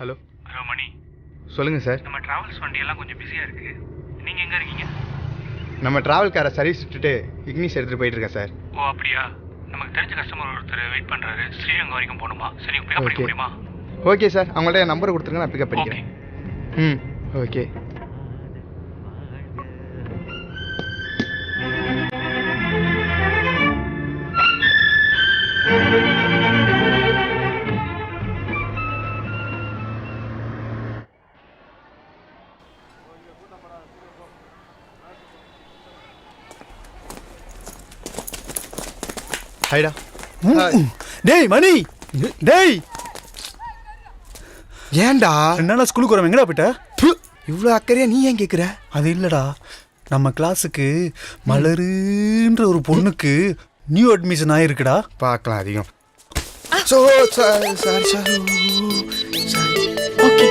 Hello hello மணி. சொல்லுங்கள் sir. நம்ம travels வண்டியெல்லாம் கொஞ்சம் பிஸியாக இருக்கு. நீங்கள் எங்கே இருக்கீங்க? நம்ம டிராவல் காரை சர்வீஸ் விட்டுட்டு இக்னிஸ் எடுத்துகிட்டு போயிட்டு இருக்கேன் சார். ஓ அப்படியா? நமக்கு தெரிஞ்ச கஸ்டமர் ஒருத்தர் வெயிட் பண்ணுறாரு ஸ்ரீரங்கம் வரைக்கும் போகணுமா? சரி பிக்கப் பண்ணிக்க. முடியுமா? Okay sir. அவங்கள்ட்ட என் நம்பர் கொடுத்துருங்க நான் பிக்கப் பண்ணிக்கிறேன். ம் ஓகே ஹைடா டேய் மணி டேய் ஏன்டா? ரெண்டு நாளா ஸ்கூலுக்கு வரவன் எங்கடா போயிட்ட? இவ்வளோ அக்கறையா நீ ஏன் கேட்குற அது இல்லடா. நம்ம கிளாஸுக்கு மலருன்ற ஒரு பொண்ணுக்கு நியூ அட்மிஷன் ஆயிருக்குடா. பார்க்கலாம் அதிகம். So sorry sorry sorry okay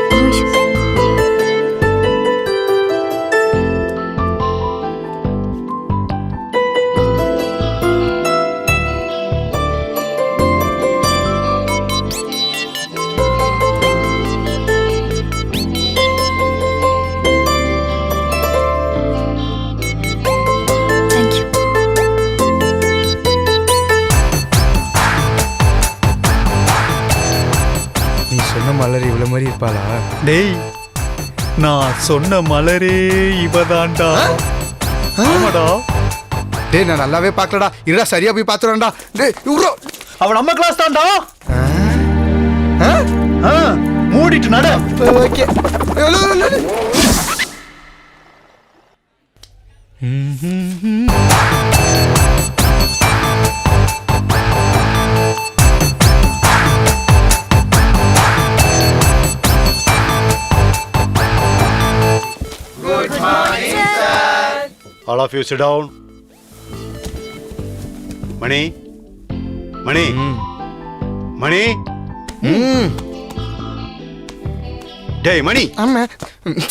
மாதிரி இருப்பாளா? டேய் நான் சொன்ன மலரே இவதான்டா. ஆமாடா. டேய் நான் நல்லாவே பார்க்கலடா. இருடா சரியா போய் பார்த்துறேன்டா. டேய் இவ்வளோ அவன் நம்ம கிளாஸ் தான்டா. மூடிட்டு நட. Okay. All of you sit down. Mani Mani Mani ம் டேய் மணி ஆமா.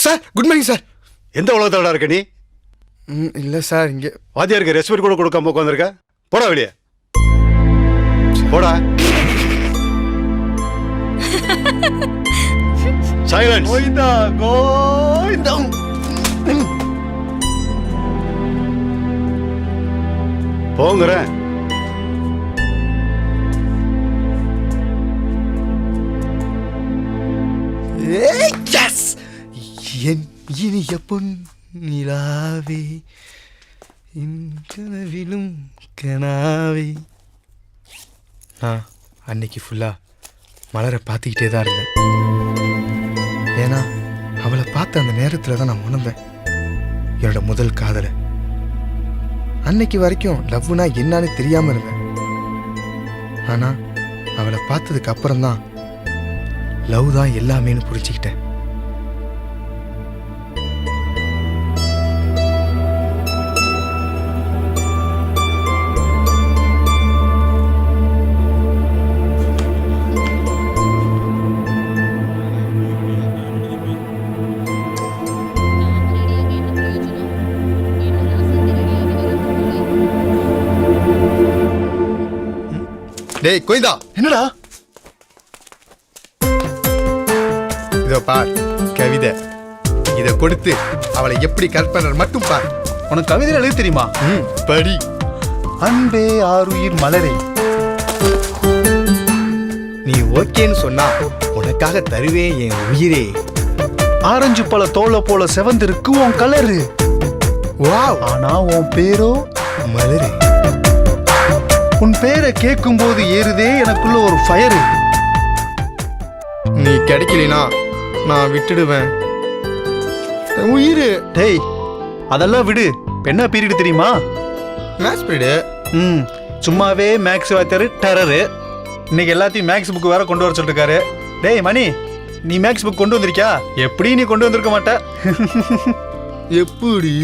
சார் குட் மார்னிங் சார் எந்த உலகத்தோட இருக்க நீ? ம் இல்லை சார் இங்கே. வாத்தியாருக்கு ரெஸ்பெக்ட் கூட கொடுக்காம உட்காந்துருக்க போடா வெளியே. போடா. சைலன்ஸ் கோயிந்தா கோயிந்தா போங்கிறேன். என் இனிய பொன் நிலாவே என் கனவிலும் கனாவே. நான் அன்னைக்கு ஃபுல்லாக மலரை பார்த்துக்கிட்டே தான் இருந்தேன். ஏன்னா அவளை பார்த்த அந்த நேரத்தில் தான் நான் உணர்ந்தேன். என்னோட முதல் காதலை. அன்னைக்கு வரைக்கும் லவ்னா என்னன்னு தெரியாமல் இருந்தேன். ஆனால் அவளை பார்த்ததுக்கு அப்புறம்தான் லவ் தான் எல்லாமேன்னு புரிச்சுக்கிட்டேன் டேய் கோயிந்தா என்னடா? இதோ பார் கவிதை. இதை கொடுத்து அவளை எப்படி கற்பனை மட்டும் பார். உனக்கு கவிதை எழுத தெரியுமா? ம் படி. அன்பே ஆருயிர் மலரே. நீ ஓகேன்னு சொன்னா உனக்காக தருவேன் என் உயிரே. ஆரஞ்சு பழ தோலை போல செவந்திருக்கு உன் கலரு. வாவ். ஆனா உன் பேரோ மலரே. உன் பேரை கேட்கும் போது ஏறுதே எனக்குள்ள ஒரு ஃபயரு நீ கிடைக்கலனா நான் விட்டுடுவேன். உயிர் டேய் அதெல்லாம் விடு. என்ன பீரியட் தெரியுமா? மேட்ச் பீரியடு ம் சும்மாவே மேக்ஸ் வாத்தியாரு டெரரு இன்னைக்கு எல்லாத்தையும் மேக்ஸ் புக் வேற கொண்டு வர சொல்லிருக்காரு டேய் மணி நீ மேக்ஸ் புக் கொண்டு வந்திருக்கியா? எப்படி நீ கொண்டு வந்திருக்க மாட்ட? எப்படி?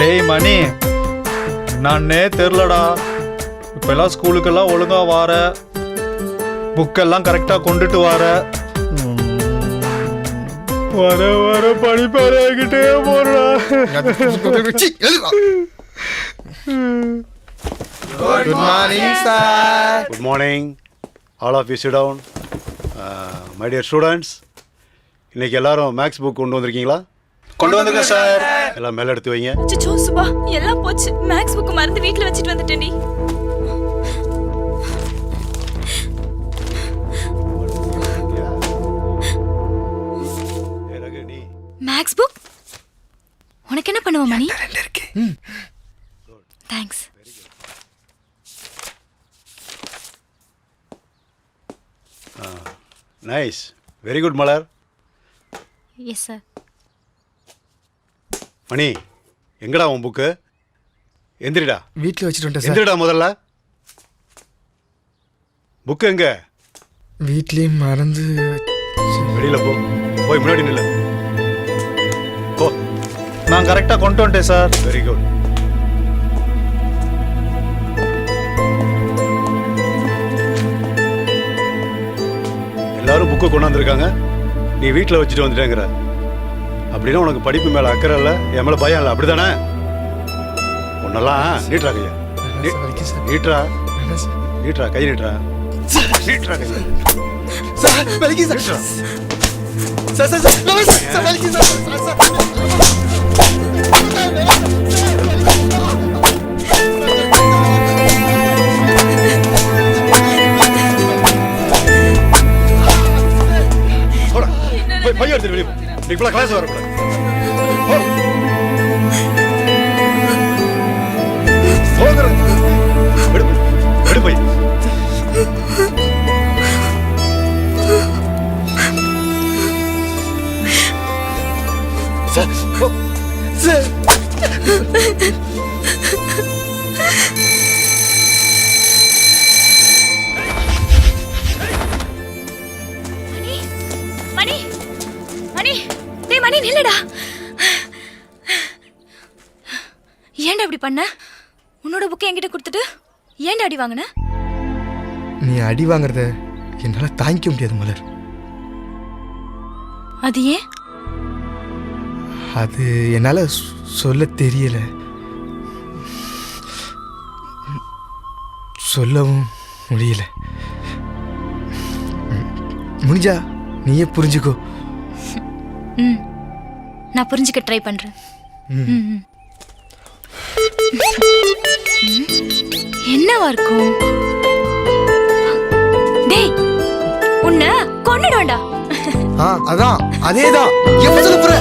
டேய் மணி. நானே தெரிலடா இப்பெல்லாம் ஸ்கூலுக்கெல்லாம் ஒழுங்கா வார. புக்கெல்லாம் கரெக்டாக கொண்டுட்டு வார. வர வர படிப்பாராகிட்டே போறா good morning sir good morning all of you sit down my dear students இன்னைக்கு எல்லாரும் மேக்ஸ் புக் கொண்டு வந்திருக்கீங்களா? கொண்டு வந்துருங்க சார். எல்லாம் மேலே எடுத்து வைங்க. அச்சோ சுபா எல்லாம் போச்சு. மேக்ஸ் புக் மறந்து வீட்ல வச்சுட்டு வந்துட்டேன்டி மேக்ஸ் புக்? உனக்கு என்ன பண்ணுவ Mani? Thanks nice very good Malar. Yes sir Mani எங்கடா உன் புக்கு? எந்திரிடா. வீட்டில் வச்சுட்டு வந்துட்டேன் சார். எந்திரிடா முதல்ல. புக்கு எங்க? வீட்லேயும் மறந்து வெளியில போ. போய் முன்னாடி நில்லு. போ. நான் கரெக்டாக கொண்டு வந்துட்டேன் சார். வெரி குட் எல்லாரும் புக்கை கொண்டாந்துருக்காங்க நீ வீட்டில் வச்சுட்டு வந்துட்டேங்கிற. அப்படின்னா உனக்கு படிப்பு மேலே அக்கறை இல்லை. என் மேலே பயம் இல்லை. அப்படிதானே? உன்னெல்லாம் நீட்ரா கையா. நீட்ரா. நீட்ரா கை நீட்ரா நீட்ரா கையா. சார் வலிக்கும் sir. Sir sir sir sir வலிக்கும் சார் சார் சார் பையன் எடுத்துட்டு வெளியே இப்பெல்லாம் கிளாஸ் வரக்கூடாது. நில்லுடா ஏன்டா இப்படி பண்ண? உன்னோட புக்கை என்கிட்ட கொடுத்துட்டு ஏன்டா அடி வாங்கின? நீ அடி வாங்குறத என்னால் தாங்கிக்க முடியாது மலர். அது ஏன்? அது என்னால் சொல்ல தெரியல. சொல்லவும் முடியல. முடிஞ்சா நீயே புரிஞ்சுக்கோ. ம். நான் புரிஞ்சுக்க ட்ரை பண்றேன். என்னவா இருக்கும் டேய் உன்னை கொன்னுடுவேன்டா. ஆ அதான் அதே தான் எப்போ சொல்ல போற?